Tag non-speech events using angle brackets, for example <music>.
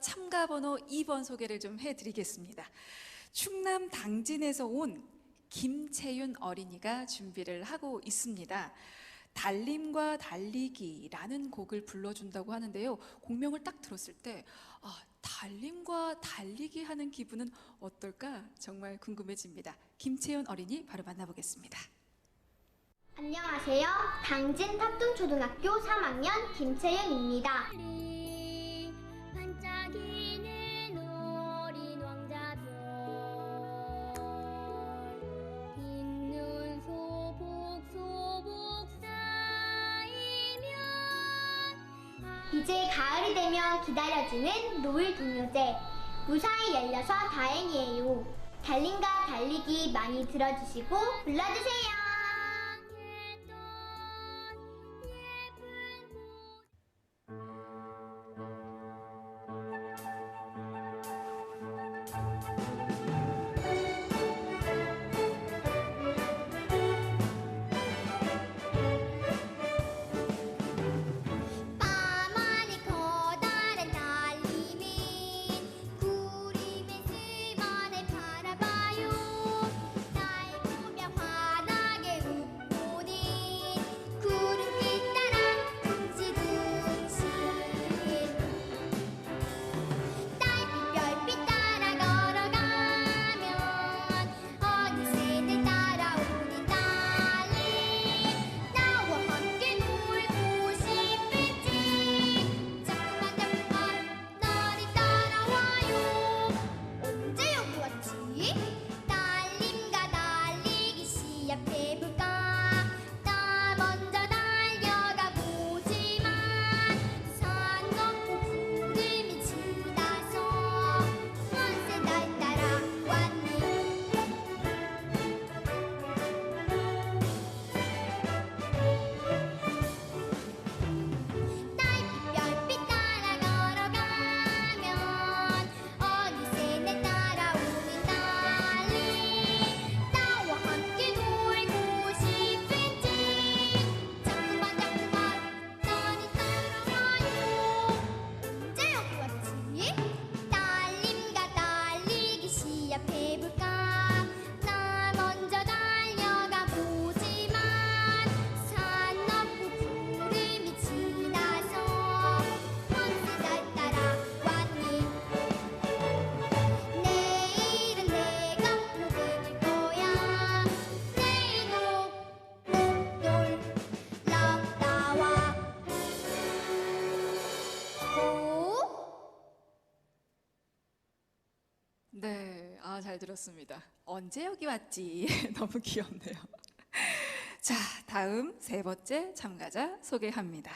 참가 번호 2번 소개를 좀 해드리겠습니다. 충남 당진에서 온 김채윤 어린이가 준비를 하고 있습니다. 달림과 달리기라는 곡을 불러준다고 하는데요. 곡명을 딱 들었을 때, 아, 달림과 달리기 하는 기분은 어떨까? 정말 궁금해집니다. 김채윤 어린이 바로 만나보겠습니다. 안녕하세요. 당진 탑동초등학교 3학년 김채윤입니다. 이제 가을이 되면 기다려지는 노을 동요제 무사히 열려서 다행이에요. 달림과 달리기 많이 들어주시고 불러주세요. 네, 아, 잘 들었습니다. 언제 여기 왔지? <laughs> 너무 귀엽네요. 자, 다음 세 번째 참가자 소개합니다.